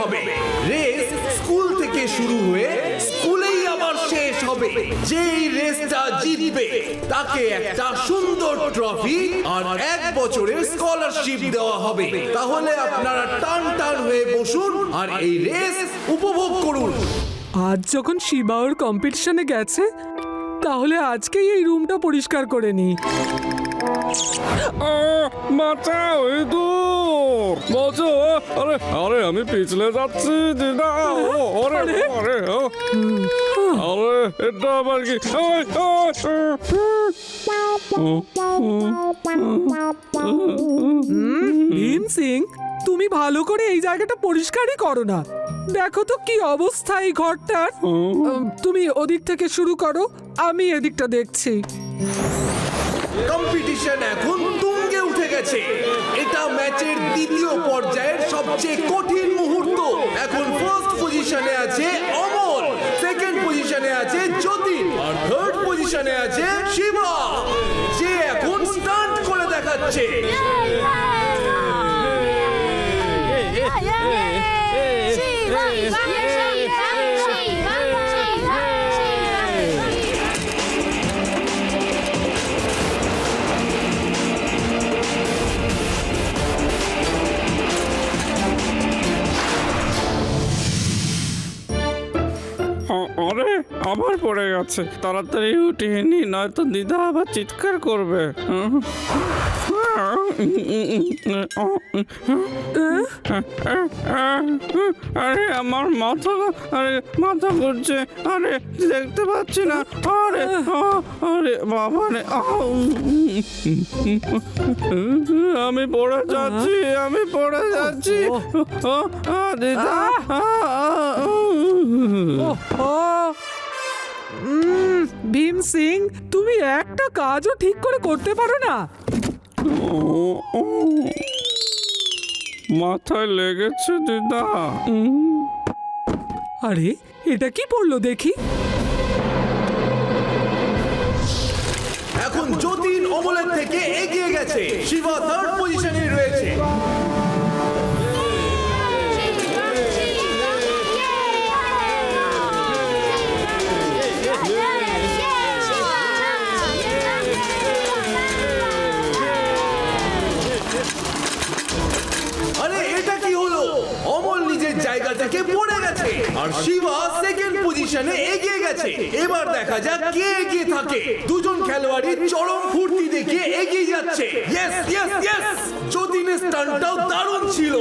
হবে। Race school থেকে শুরু হয়ে স্কুলেই আবার শেষ হবে। যেই রেসটা জিতবে তাকে একটা সুন্দর ট্রফি আর এক বছরের স্কলারশিপ দেওয়া হবে। তাহলে আপনারা টান টান হয়ে বসুন আর এই রেস উপভোগ করুন। আজ যখন শিবা ওর কম্পিটিশনে গেছে তাহলে আজকেই এই রুমটা পরিষ্কার করে নি বাঁচাও আরে আরে আমি পিছলে যাচ্ছি দিদা। আরে আরে ও, আরে এটা আবার কি? ওই, ওই, ভীম সিং তুমি ভালো করে এই জায়গাটা পরিষ্কারই করো না। দেখো তো কি অবস্থা এই ঘরটার। তুমি ওদিক থেকে শুরু করো আমি এদিকটা দেখছি। কম্পিটিশন এখন উঠে গেছে এটা ম্যাচের দ্বিতীয় পর্যায়ের সবচেয়ে কঠিন মুহূর্ত এখন ফার্স্ট পজিশনে আছে অমল সেকেন্ড পজিশনে আছে যতীন আর থার্ড পজিশনে আছে শিবা যে এখন স্টান্ট করে দেখাচ্ছে আরে আবার পড়ে গেছে। তাড়াতাড়ি উঠিয়ে নি নয়তো দিদা আবার চিৎকার করবে। আরে আমার মাথা আরে মাথা ঘুরছে। আরে দেখতে পাচ্ছি না। আরে আরে বাবা রে আমি পড়ে যাচ্ছি আমি পড়ে যাচ্ছি। দিদা ভীম সিং তুমি একটা কাজও ঠিক করে করতে পারো না। মাথায় লেগেছে দিদা। আরে এটা কি পড়ল দেখি? এখন যতীন অমলের থেকে এগিয়ে গেছে। শিবা থার্ড পজিশনে যতীনের দারুণ ছিল।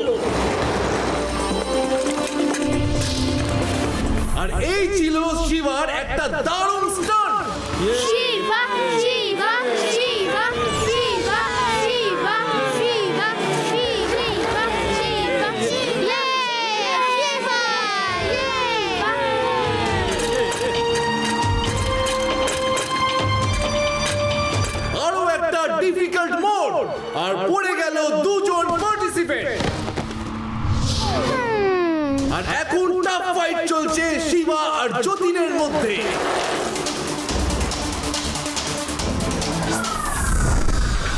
আর এই ছিল শিবার একটা দারুণ এখন ফাইট চলছে শিবা আর যতীনের মধ্যে।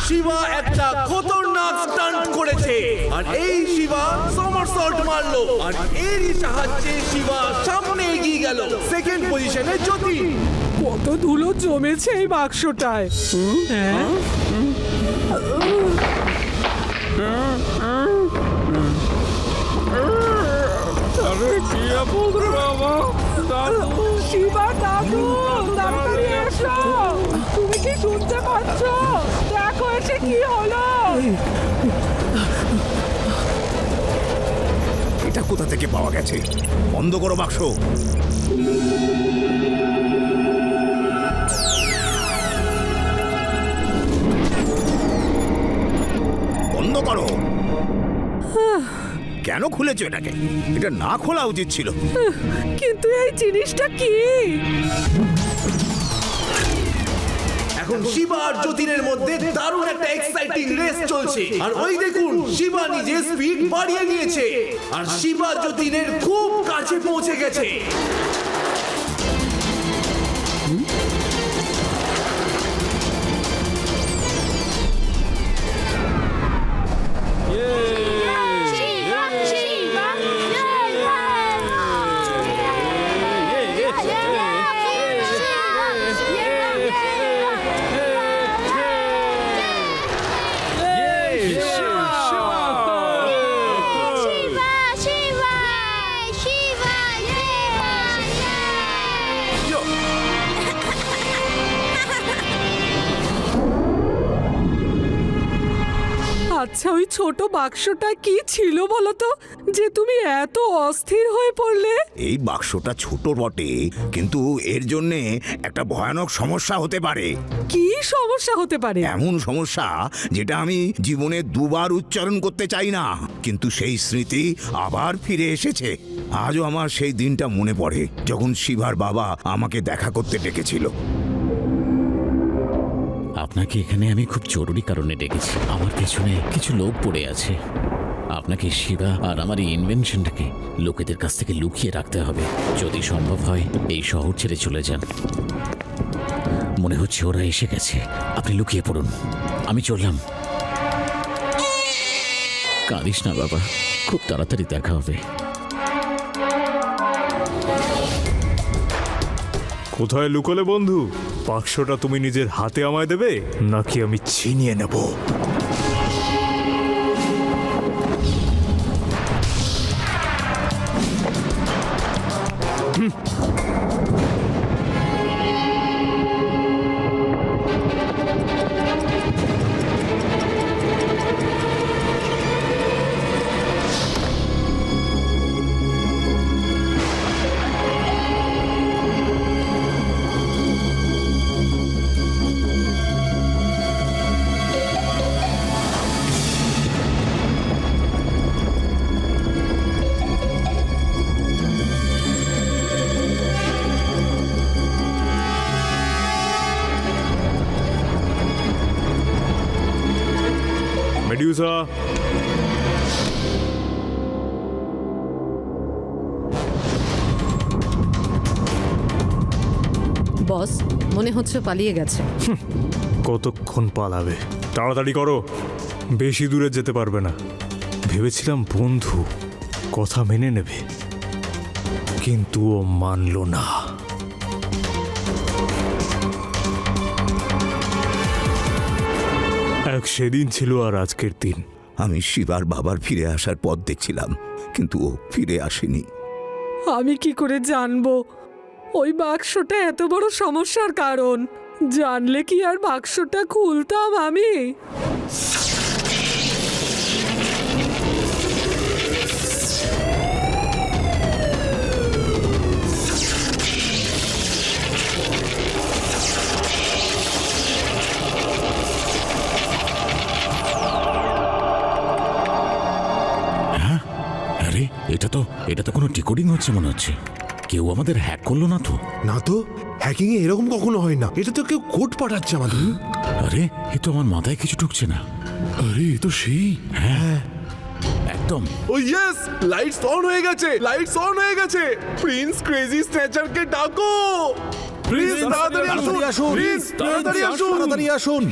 শিবা একটা খতরনাক স্টান্ট করেছে, আর এই শিবা সমারসল্ট মারলো, আর এরই সাহায্যে শিবা সামনে এগিয়ে গেল সেকেন্ড পজিশনে যতীন। কত ধুলো জমেছে এই বাক্সটায়। হ্যাঁ? দাদু। শিবা দাদু তাড়াতাড়ি এসো। তুমি কি শুনতে পাচ্ছ? দেখো এসে কি হলো। এটা কোথা থেকে পাওয়া গেছে? বন্ধ করো বাক্স। বন্ধ করো। কেন খুলেছো এটাকে? এটা না খোলা উচিত ছিল। কিন্তু এই জিনিসটা কি? এখন শিবা আর যতীনের মধ্যে দারুণ একটা এক্সাইটিং রেস চলছে। আর ওই দেখুন শিবা নিজে স্পিড বাড়িয়ে নিয়েছে আর শিবা যতীনের খুব কাছে পৌঁছে গেছে। ছোট বাক্সটা কি ছিল বলো তো যে তুমি এত অস্থির হয়ে পড়লে? এই বাক্সটা ছোট বটে কিন্তু এর জন্য একটা ভয়ানক সমস্যা হতে পারে। কি সমস্যা হতে পারে? এমন সমস্যা যেটা আমি জীবনে দুবার উচ্চারণ করতে চাই না কিন্তু সেই স্মৃতি আবার ফিরে এসেছে। আজও আমার সেই দিনটা মনে পড়ে যখন শিবার বাবা আমাকে দেখা করতে ডেকেছিল। আপনাকে এখানে আমি খুব জরুরি কারণে ডেকেছি। আমার পেছনে কিছু লোক পড়ে আছে। আপনাকে শিবা আর আমার এই ইনভেনশনটাকে লোকেদের কাছ থেকে লুকিয়ে রাখতে হবে। যদি সম্ভব হয়, এই শহর ছেড়ে চলে যান। মনে হচ্ছে ওরা এসে গেছে। আপনি লুকিয়ে পড়ুন। আমি চললাম। কাঁদিস না বাবা। খুব তাড়াতাড়ি দেখা হবে। কোথায় লুকোলে বন্ধু? বাক্সটা তুমি নিজের হাতে আমায় দেবে নাকি আমি ছিনিয়ে নেব? হচ্ছে পালিয়ে গেছে। কতক্ষণ পালাবে? তাড়াতাড়ি করো। বেশি দূরে যেতে পারবে না। ভেবেছিলাম বন্ধু কথা মেনে নেবে। কিন্তু ও মানলো না। এক সেদিন ছিল আর আজকের দিন। আমি শিবার বাবার ফিরে আসার পথ দেখছিলাম কিন্তু ও ফিরে আসেনি। আমি কি করে জানব? ওই বাক্সটা এত বড় সমস্যার কারণ। জানলে কি আর বাক্সটা খুলতাম আমি? আরে, এটা তো এটা তো কোনো ডিকোডিং হচ্ছে মনে হচ্ছে। কেউ আমাদের হ্যাক করল না তো? না তো হ্যাকিং এ এরকম কখনো হয় না। এটা তো কেউ কোড পাঠাচ্ছে আমাদের। আরে এ তো আমার মাথায় কিছু ঢুকছে না। আরে এ তো সেই। হ্যাঁ। একদম। ও ইয়েস লাইটস অন হয়ে গেছে! লাইটস অন হয়ে গেছে! প্রিন্স ক্রেজি স্ন্যাচারকে ডাকো! প্লিজ তাড়াতাড়ি আসুন! প্লিজ তাড়াতাড়ি আসুন তাড়াতাড়ি আসুন!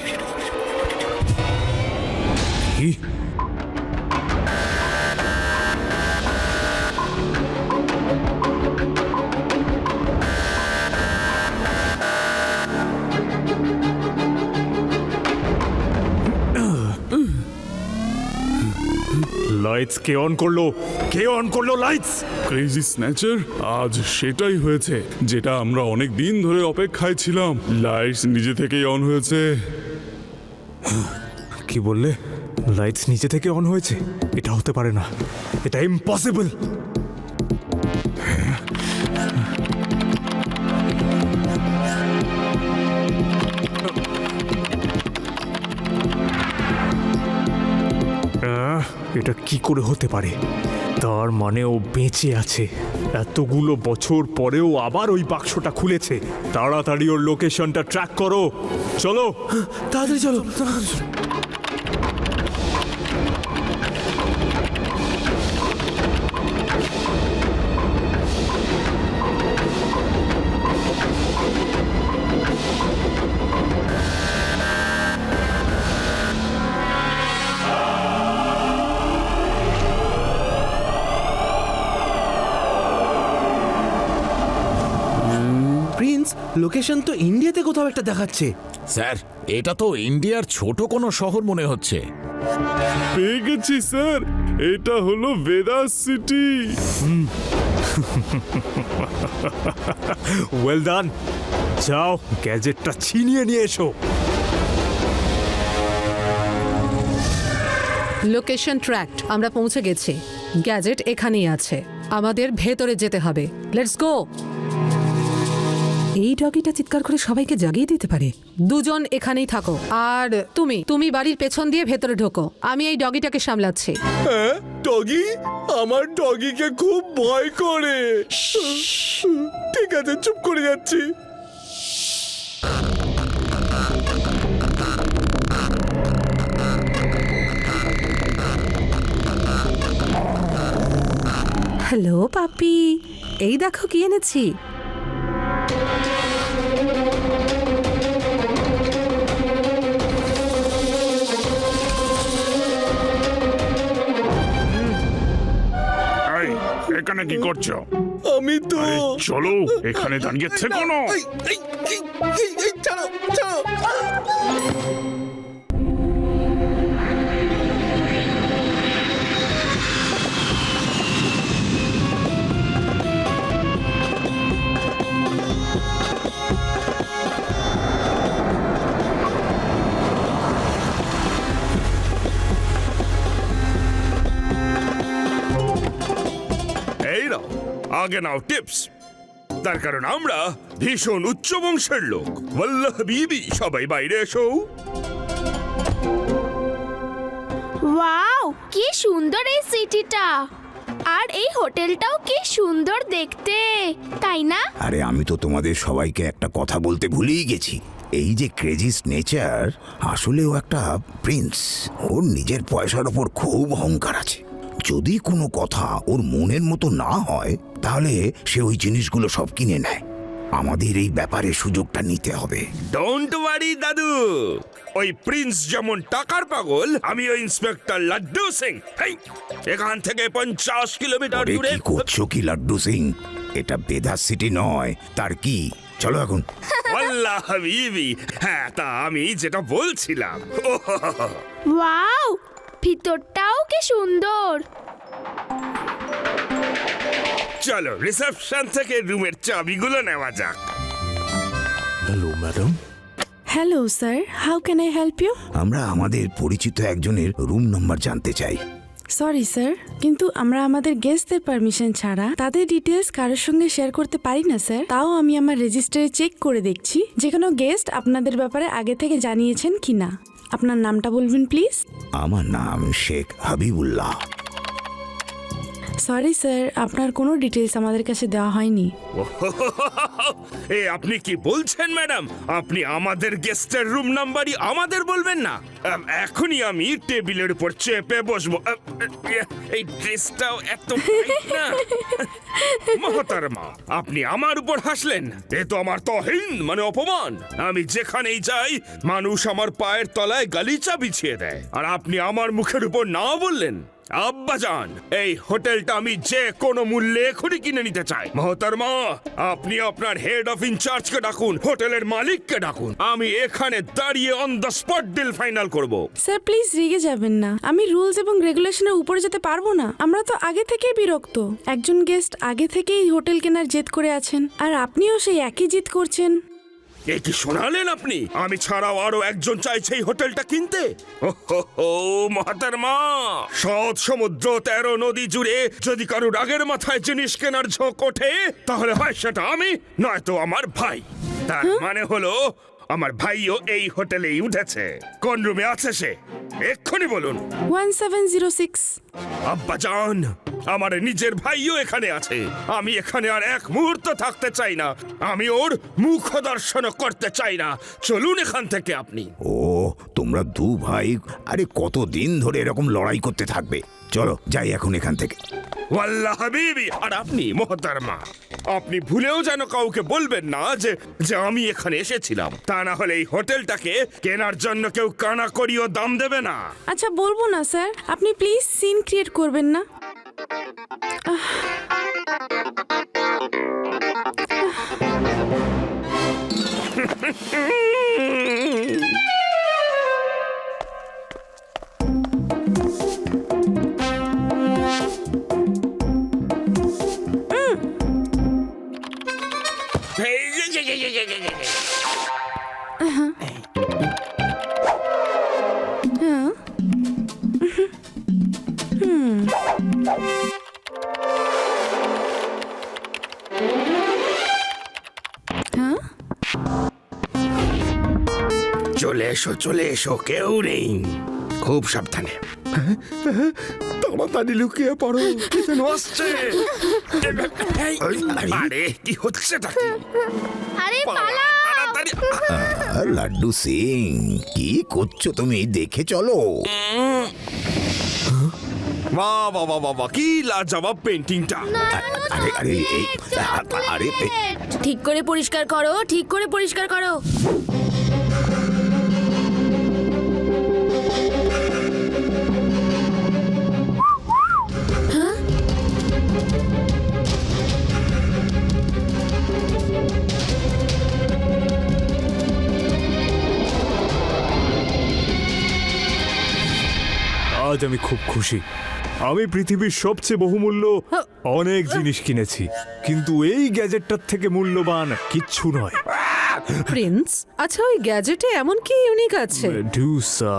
লাইটস কে অন করল? কে অন করল লাইটস ক্রেজি স্ন্যাচার আজ সেটাই হয়েছে যেটা আমরা অনেক দিন ধরে অপেক্ষায় ছিলাম। লাইটস নিজে থেকেই অন হয়েছে। কি বললে? লাইটস নিজে থেকে অন হয়েছে? এটা হতে পারে না। এটা ইম্পসিবল এটা কি করে হতে পারে? তার মানে ও বেঁচে আছে। এতগুলো বছর পরেও আবার ওই বাক্সটা খুলেছে। তাড়াতাড়ি ওর লোকেশনটা ট্র্যাক করো। চলো, তাড়াতাড়ি চলো। লোকেশন তো ইন্ডিয়াতে কোথাও একটা দেখাচ্ছে। স্যার এটা তো ইন্ডিয়ার ছোট কোনো শহর মনে হচ্ছে। পেয়ে গেছি স্যার। এটা হলো বেদাস সিটি। ওয়েল ডান যাও গ্যাজেটটা ছিনিয়ে নিয়ে এসো। লোকেশন ট্র্যাক্ট আমরা পৌঁছে গেছি। গ্যাজেট এখানেই আছে। আমাদের ভেতরে যেতে হবে। লেটস গো এই ডগিটা চিৎকার করে সবাইকে জাগিয়ে দিতে পারে। দুজন এখানেই থাকো। আর তুমি তুমি বাড়ির পেছন দিয়ে ভেতরে ঢোকো। আমি এই ডগিটাকে সামলাচ্ছি। হ্যাঁ ডগি? আমার ডগিকে খুব ভয় করে। ঠিক আছে চুপ করে যাচ্ছি। হ্যালো পাপি এই দেখো কি এনেছি। এখানে কি করছ? আমি তো চলো এখানে দাঁড়িয়ে থেকো না। আগে নাও টিপস। তার কারণ আমরা ভীষণ উচ্চ বংশের লোক। বল্লভ বিবি সবাই বাইরে এসো। ওয়াও কি সুন্দর এই সিটিটা। আর এই হোটেলটাও কি সুন্দর দেখতে তাই না? আরে আমি তো তোমাদের সবাইকে একটা কথা বলতে ভুলেই গেছি। এই যে ক্রেজিস নেচার আসলেও একটা প্রিন্স ওর নিজের পয়সার ওপর খুব অহংকার আছে। যদি কোনো কথা ওর মনের মতো না হয় তাহলে সে ওই জিনিসগুলো সব কিনে নেয়। আমাদের এই ব্যাপারে সুযোগটা নিতে হবে। ডোন্ট ওয়ারি দাদু। ওই প্রিন্স যেমন টাকার পাগল আমি ওই ইন্সপেক্টর লাড্ডু সিং। এখান থেকে পঞ্চাশ কিলোমিটার দূরে কি করছ কি লাড্ডু সিং? এটা বেদাস সিটি নয় তার কি? চলো এখন। আল্লাহ হাবিবি। হ্যাঁ তা আমি যেটা বলছিলাম। ওয়াও ভিতরটাও কি সুন্দর। চলো রিসেপশন থেকে রুমের চাবিগুলো নেওয়া যাক। Hello madam hello sir how can I help you আমরা আমাদের পরিচিত একজনের রুম নাম্বার জানতে চাই। সরি স্যার কিন্তু আমরা আমাদের গেস্টদের পারমিশন ছাড়া তাদের ডিটেলস কারোর সঙ্গে শেয়ার করতে পারি না স্যার তাও আমি আমার রেজিস্টারে চেক করে দেখছি যে কোনো গেস্ট আপনাদের ব্যাপারে আগে থেকে জানিয়েছেন কি না আপনার নামটা বলবেন প্লিজ আমার নাম শেখ হাবিবুল্লাহ। সরি স্যার আপনার কোনো ডিটেলস আমাদের কাছে দেওয়া হয়নি। এ আপনি কি বলছেন ম্যাডাম আপনি আমাদের গেস্টের রুম নাম্বারই আমাদের বলবেন না? এখনই আমি টেবিলের উপর চেপে বসবো। এই ড্রেসটাও এত না। মহতারমা আপনি আমার উপর হাসলেন। এ তো আমার তহিন মানে অপমান। আমি যেখানেই যাই মানুষ আমার পায়ের তলায় গালিচা বিছিয়ে দেয়। আর আপনি আমার মুখের উপর না বললেন। আব্বাজান, এই হোটেলটা আমি যে কোনো মূল্যে এখনই কিনে নিতে চাই। মহতারমা আপনি আপনার হেড অফ ইনচার্জকে ডাকুন, হোটেলের মালিককে ডাকুন। আমি এখানে দাঁড়িয়ে on the spot deal final করব। স্যার প্লিজ রেগে যাবেন না। আমি রুলস এবং রেগুলেশনের উপরে যেতে পারব না। আমরা তো আগে থেকেই বিরক্ত। একজন গেস্ট আগে থেকেই হোটেল কেনার জেদ করে আছেন। আর আপনিও সেই একই জিদ করছেন। এ কি শোনালেন আপনি? আমি ছাড়াও আরও একজন চাইছে এই হোটেলটা কিনতে। ও মহাতারমা সৎ সমুদ্র তেরো নদী জুড়ে যদি কারও রাগের মাথায় জিনিস কেনার ঝোঁক ওঠে তাহলে হয় সেটা আমি নয়তো আমার ভাই। তার মানে হলো আমার ভাইও এই হোটেলেই উঠেছে। কোন রুমে আছে সে? এক্ষুনি বলুন। One seven zero six. আব্বাজান আমার নিজের ভাইও এখানে আছে। আমি এখানে আর এক মুহূর্ত থাকতে চাই না। আমি ওর মুখ দর্শন করতে চাই না। চলুন এখান থেকে আপনি। ও তোমরা দু ভাই আরে কতদিন ধরে এরকম লড়াই করতে থাকবে। চলো যাই এখন এখান থেকে। ওয়াল্লাহ হাবিবি আর আপনি মোহতারমা আপনি ভুলেও যেন কাউকে বলবেন না যে যে আমি এখানে এসেছিলাম। তা না হলে এই হোটেলটাকে কেনার জন্য কেউ কানা করিও দাম দেবে না। আচ্ছা বলব না স্যার। আপনি প্লিজ সিন ক্রিয়েট করবেন না। এসো চলে এসো কেউ নেই। খুব সাবধানে। তাড়াতাড়ি লুকিয়ে পড়ো কি যেন আসছে। আরে। কি হচ্ছেটা কি আরে পালা লাড্ডু সিং কি করছ তুমি? দেখে চলো। বাহ বাহ বাহ বাহ বাহ, কি লাজবাব পেন্টিংটা। আরে আরে আরে ঠিক করে পরিষ্কার করো ঠিক করে পরিষ্কার করো। আজ আমি খুব খুশি। আমি পৃথিবীর সবচেয়ে বহুমূল্য অনেক জিনিস কিনেছি। কিন্তু এই গ্যাজেটটার থেকে মূল্যবান কিচ্ছু নয়। প্রিন্স আচ্ছা ওই গ্যাজেটে এমন কি ইউনিক আছে? মেডুসা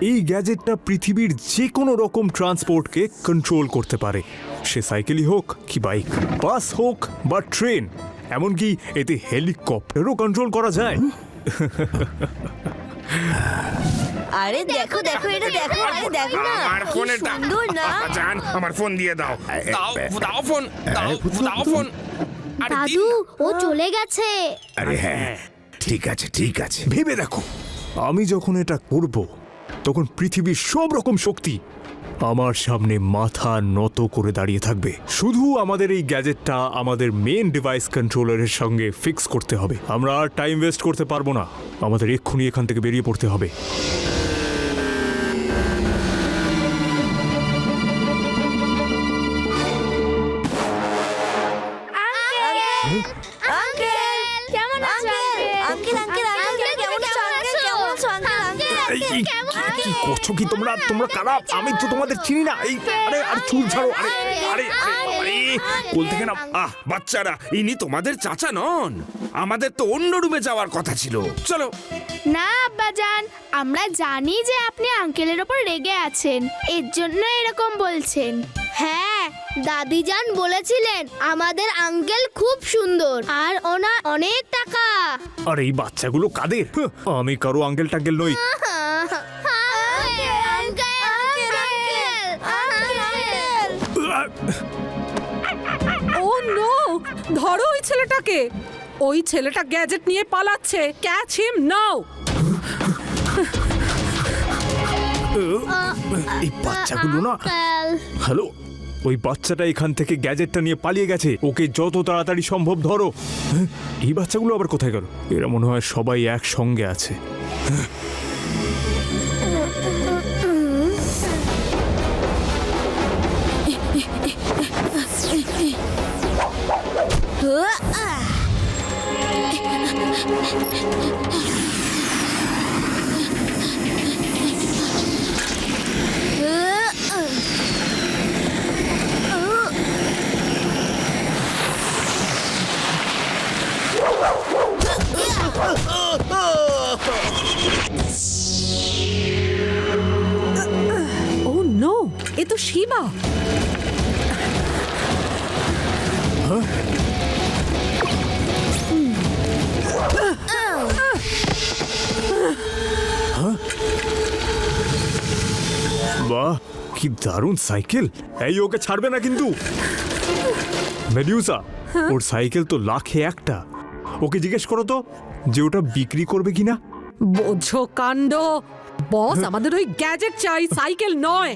এই গ্যাজেটটা পৃথিবীর যে কোনো রকম ট্রান্সপোর্টকে কন্ট্রোল করতে পারে। সে সাইকেলই হোক কি বাইক বাস হোক বা ট্রেন এমনকি এতে হেলিকপ্টারও কন্ট্রোল করা যায়। আরে দেখো দেখো এটা দেখো আরে দেখো না আমার ফোনে সুন্দর না। জান আমার ফোন দিয়ে দাও। দাও দাও ফোন দাও দাও ফোন। দাদু ও চলে গেছে। আরে হ্যাঁ। ঠিক আছে ঠিক আছে। ভেবে দেখো। আমি যখন এটা করব তখন পৃথিবীর সব রকম শক্তি আমার সামনে মাথা নত করে দাঁড়িয়ে থাকবে। শুধু আমাদের এই গ্যাজেটটা আমাদের মেন ডিভাইস কন্ট্রোলারের সঙ্গে ফিক্স করতে হবে। আমরা আর টাইম ওয়েস্ট করতে পারব না। আমাদের এক্ষুনি এখান থেকে বেরিয়ে পড়তে হবে। কি- করছ কি তোমরা? তোমরা কারা? আমি তো তোমাদের চিনি না। এই আরে আরে চুল ছাড়ো। আরে আরে আরে কোল থেকে না আহ বাচ্চারা ইনি তোমাদের চাচা নন। আমাদের তো অন্য রুমে যাওয়ার কথা ছিল। চলো। না আব্বাজান আমরা জানি যে আপনি আঙ্কেলের ওপর রেগে আছেন। এর জন্য এরকম বলছেন। হ্যাঁ দাদিজান বলেছিলেন আমাদের আঙ্কেল খুব সুন্দর। আর ওনার অনেক টাকা। আরে এই বাচ্চাগুলো কাদের? আমি কারও আঙ্কেল টাঙ্কেল নই ছেলেটাকে? ওই ছেলেটা গ্যাজেট নিয়ে পালাচ্ছে। ক্যাচ হিম নাও এই বাচ্চাগুলো না হ্যালো ওই বাচ্চাটা এখান থেকে গ্যাজেটটা নিয়ে পালিয়ে গেছে। ওকে যত তাড়াতাড়ি সম্ভব ধরো। হ্যাঁ, এই বাচ্চাগুলো আবার কোথায় গেল? এরা মনে হয় সবাই একসঙ্গে আছে। Oh no! É! Huh? বাহ কি দারুণ সাইকেল। এই ওকে ছাড়বে না কিন্তু। মেডিউসা ওর সাইকেল তো লাখে একটা। ওকে জিজ্ঞেস করো তো যে ওটা বিক্রি করবে কিনা? বোঝো কাণ্ড। বস আমাদের ওই গ্যাজেট চাই সাইকেল নয়।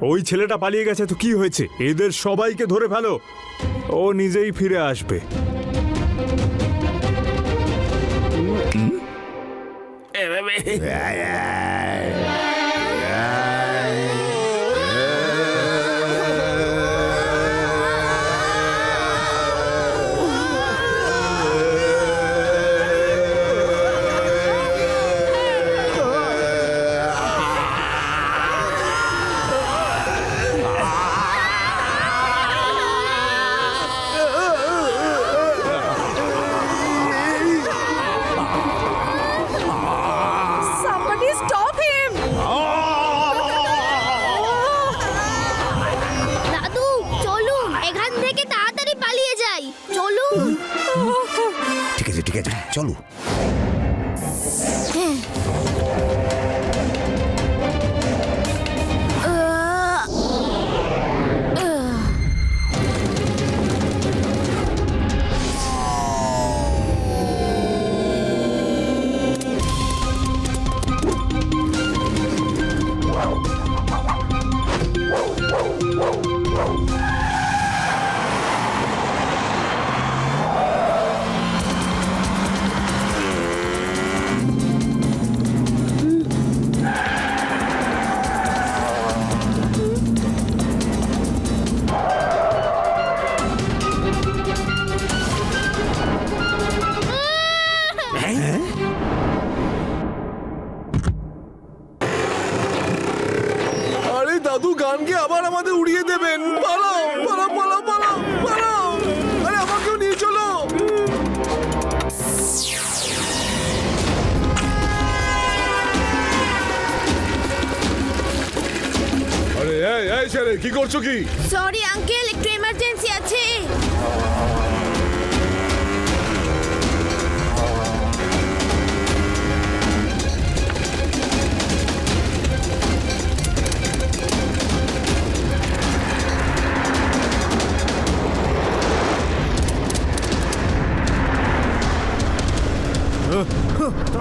ওই ছেলেটা পালিয়ে গেছে তো কি হয়েছে? এদের সবাইকে ধরে ফেলো। ও নিজেই ফিরে আসবে। Somebody ঠিক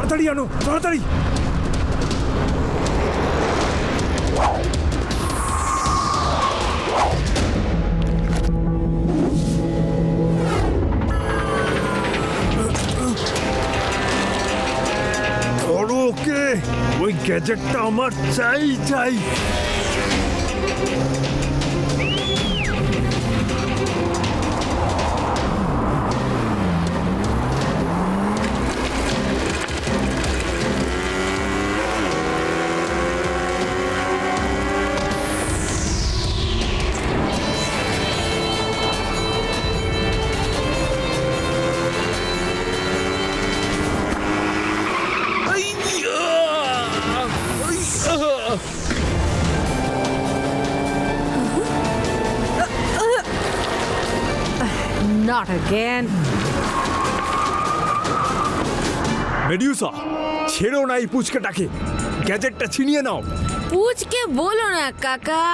তাড়াতাড়ি আনো তাড়াতাড়ি। ওই গ্যাজেটটা আমার চাই চাই। Not again. মেডিউসা ছেড়ো না এই পুচকেটাকে গ্যাজেটটা ছিনিয়ে নাও পুচকে বলো না কাকা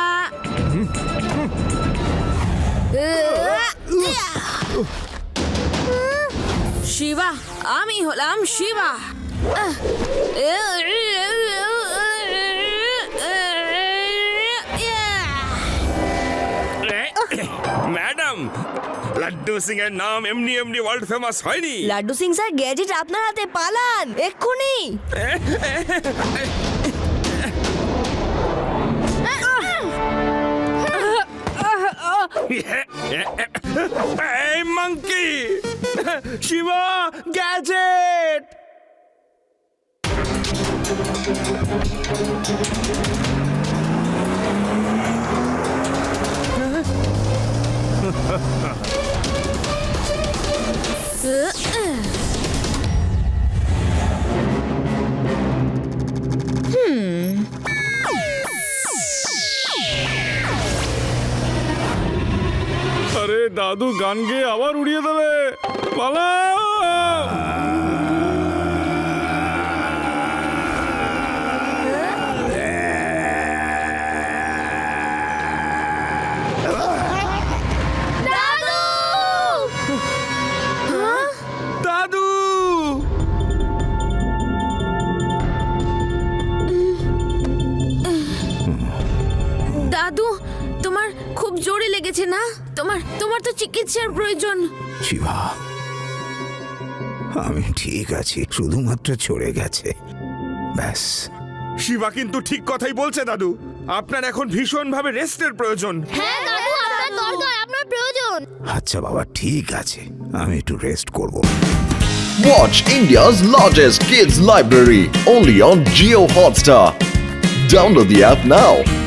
শিবা আমি হলাম শিবা ম্যাডাম লাড্ডু সিং এর নাম এমনি এমনি ওয়ার্ল্ড ফেমাস হয়নি লাড্ডু সিং স্যার গ্যাজেট আপনার হাতে পালান এক্ষুনি এই মাঙ্কি শিবা গ্যাজেট আরে দাদু গান গেয়ে আবার উড়িয়ে দেবে পালাও শিবা। আমি ঠিক আছি শুধুমাত্র চড়ে গেছে। ব্যাস। শিবা কিন্তু ঠিক কথাই বলছে দাদু। আপনার এখন ভীষণভাবে রেস্টের প্রয়োজন। হ্যাঁ দাদু আপনার দরকার আপনার প্রয়োজন। আচ্ছা বাবা ঠিক আছে। আমি একটু রেস্ট করব। Watch India's largest kids library only on Geo Hotstar. Download the app now.